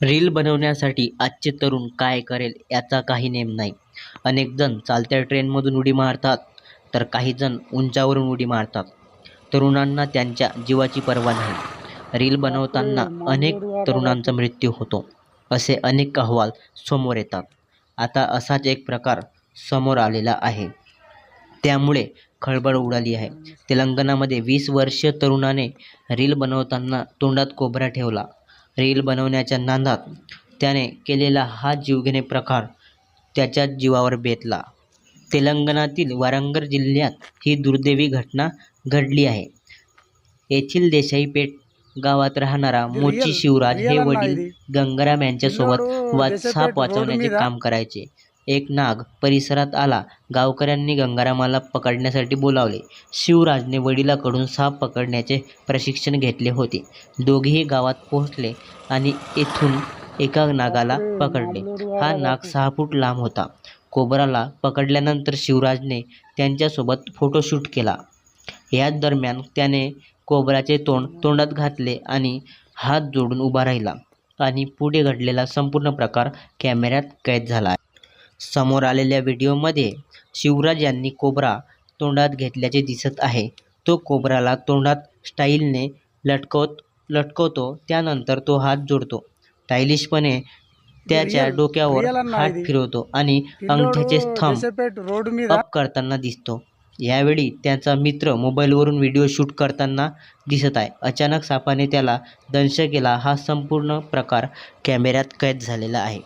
Reel बनवण्यासाठी आजचे तरुण काय करेल याचा काही नेम नाही. अनेक जण चालत्या ट्रेनमधून उडी मारतात तर काही जण उंचावरून उडी मारतात. तरुणांना त्यांच्या जीवाची पर्वा नाही. रील बनवताना अनेक तरुणांचा मृत्यू होतो असे अनेक अहवाल समोर येतात. आता असाच एक प्रकार समोर आलेला आहे. त्यामुळे खळबळ उडाली आहे. तेलंगणामध्ये वीस वर्षीय तरुणाने रील बनवताना तोंडात कोबरा ठेवला. रील बनवण्याच्या नादात त्याने केलेला हा जीवघेणे प्रकार त्याच्या जीवावर बेतला. तेलंगणातील वारंगळ जिल्ह्यात ही दुर्दैवी घटना घडली आहे. येथील देसाईपेठ गावात राहणारा मोची शिवराज हे वडील गंगाराम यांच्यासोबत साप वाचवण्याचे काम करायचे. एक नाग परिसरात आला. गावकऱ्यांनी गंगारामाला पकडण्यासाठी बोलावले. शिवराजने वडिलाकडून साप पकडण्याचे प्रशिक्षण घेतले होते. दोघेही गावात पोहोचले आणि येथून एका नागाला पकडले. हा नाग सहा फूट लांब होता. कोबराला पकडल्यानंतर शिवराजने त्यांच्यासोबत फोटोशूट केला. याच दरम्यान त्याने कोबराचे तोंड तोंडात घातले आणि हात जोडून उभा राहिला आणि पुढे घडलेला संपूर्ण प्रकार कॅमेऱ्यात कैद झाला. आहे समोर आलेल्या व्हिडिओमध्ये शिवराज यांनी कोबरा तोंडात घेतल्याचे दिसत आहे. तो कोबराला तोंडात स्टाईलने लटकवत लटकवतो त्यानंतर तो हात जोडतो. स्टायलिशपणे त्याच्या डोक्यावर हात फिरवतो आणि अंगठ्याचे स्तंभ अप करताना दिसतो. यावेळी त्याचा मित्र मोबाईलवरून व्हिडिओ शूट करताना दिसत आहे. अचानक सापाने त्याला दंश केला. हा संपूर्ण प्रकार कॅमेऱ्यात कैद झालेला आहे.